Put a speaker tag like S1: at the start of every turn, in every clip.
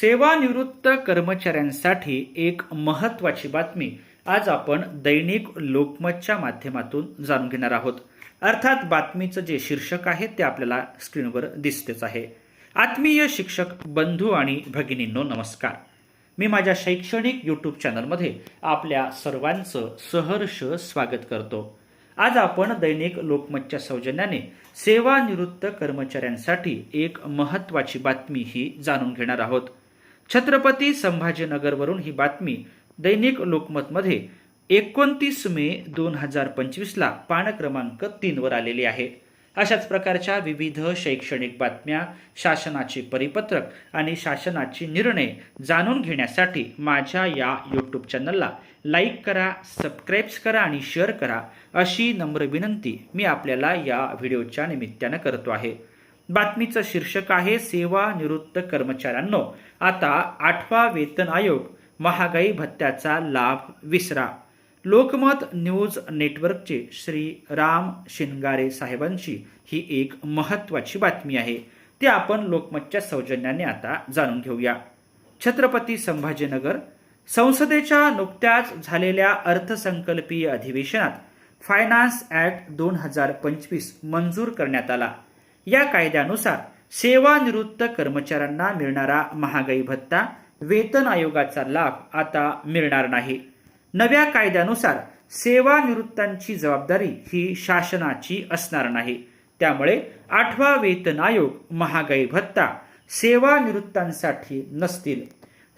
S1: सेवानिवृत्त कर्मचाऱ्यांसाठी एक महत्त्वाची बातमी आज आपण दैनिक लोकमतच्या माध्यमातून जाणून घेणार आहोत. अर्थात बातमीचं जे शीर्षक आहे ते आपल्याला स्क्रीनवर दिसतेच आहे. आत्मीय शिक्षक बंधू आणि भगिनींनो नमस्कार. मी माझ्या शैक्षणिक यूट्यूब चॅनलमध्ये आपल्या सर्वांचं सहर्ष स्वागत करतो. आज आपण दैनिक लोकमतच्या सौजन्याने सेवानिवृत्त कर्मचाऱ्यांसाठी एक महत्त्वाची बातमी ही जाणून घेणार आहोत. छत्रपती संभाजीनगरवरून ही बातमी दैनिक लोकमतमध्ये एकोणतीस मे दोन हजार पंचवीसला पान क्रमांक तीनवर आलेली आहे. अशाच प्रकारच्या विविध शैक्षणिक बातम्या शासनाचे परिपत्रक आणि शासनाचे निर्णय जाणून घेण्यासाठी माझ्या या यूट्यूब चॅनलला लाईक करा सबस्क्राईब्स करा आणि शेअर करा अशी नम्र विनंती मी आपल्याला या व्हिडिओच्या निमित्तानं करतो आहे. बातमीचं शीर्षक आहे सेवानिवृत्त कर्मचाऱ्यांनो. आता आठवा वेतन आयोग महागाई भत्त्याचा लाभ विसरा. लोकमत न्यूज नेटवर्कचे श्री राम शिंगारे साहेबांची ही एक महत्त्वाची बातमी आहे. ती आपण लोकमतच्या सौजन्याने आता जाणून घेऊया. छत्रपती संभाजीनगर संसदेच्या नुकत्याच झालेल्या अर्थसंकल्पीय अधिवेशनात फायनान्स ॲक्ट दोन हजार पंचवीस मंजूर करण्यात आला. या कायद्यानुसार सेवानिवृत्त कर्मचाऱ्यांना मिळणारा महागाई भत्ता वेतन आयोगाचा लाभ आता मिळणार नाही. नव्या कायद्यानुसार सेवानिवृत्तांची जबाबदारी ही शासनाची असणार नाही. त्यामुळे आठवा वेतन आयोग महागाई भत्ता सेवानिवृत्तांसाठी नसतील.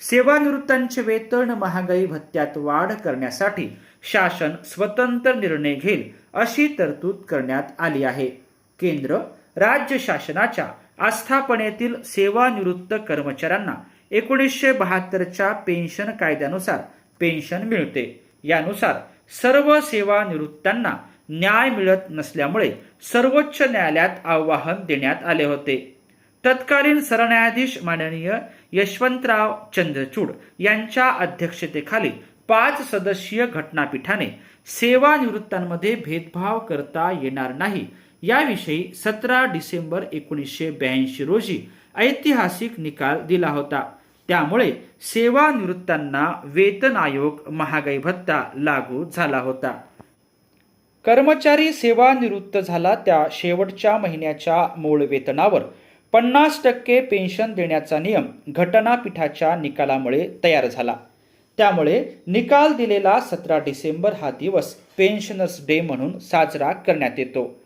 S1: सेवानिवृत्तांचे वेतन महागाई भत्त्यात वाढ करण्यासाठी शासन स्वतंत्र निर्णय घेईल अशी तरतूद करण्यात आली आहे. केंद्र राज्य शासनाच्या आस्थापनेतील सेवानिवृत्त कर्मचाऱ्यांना एकोणीसशे बहात्तरच्या पेन्शन कायद्यानुसार पेन्शन मिळते. यानुसार सर्व सेवानिवृत्तांना न्याय मिळत नसल्यामुळे सर्वोच्च न्यायालयात आवाहन देण्यात आले होते. तत्कालीन सरन्यायाधीश माननीय यशवंतराव चंद्रचूड यांच्या अध्यक्षतेखाली पाच सदस्यीय घटनापीठाने सेवानिवृत्तांमध्ये भेदभाव करता येणार नाही याविषयी सतरा डिसेंबर एकोणीसशे ब्याऐंशी रोजी ऐतिहासिक निकाल दिला होता. त्यामुळे सेवानिवृत्तांना वेतन आयोग महागाई भत्ता लागू झाला होता. कर्मचारी सेवानिवृत्त झाला त्या शेवटच्या महिन्याच्या मूळ वेतनावर. पन्नास टक्के पेन्शन देण्याचा नियम घटनापीठाच्या निकालामुळे तयार झाला. त्यामुळे निकाल दिलेला सतरा डिसेंबर हा दिवस पेन्शनर्स डे म्हणून साजरा करण्यात येतो.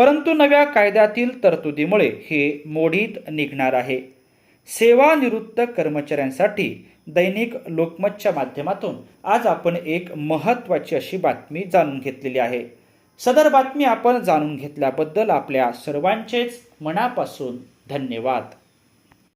S1: परंतु नव्या कायद्यातील तरतुदीमुळे हे मोडीत निघणार आहे. सेवानिवृत्त कर्मचाऱ्यांसाठी दैनिक लोकमतच्या माध्यमातून आज आपण एक महत्त्वाची अशी बातमी जाणून घेतलेली आहे. सदर बातमी आपण जाणून घेतल्याबद्दल आपल्या सर्वांचेच मनापासून धन्यवाद.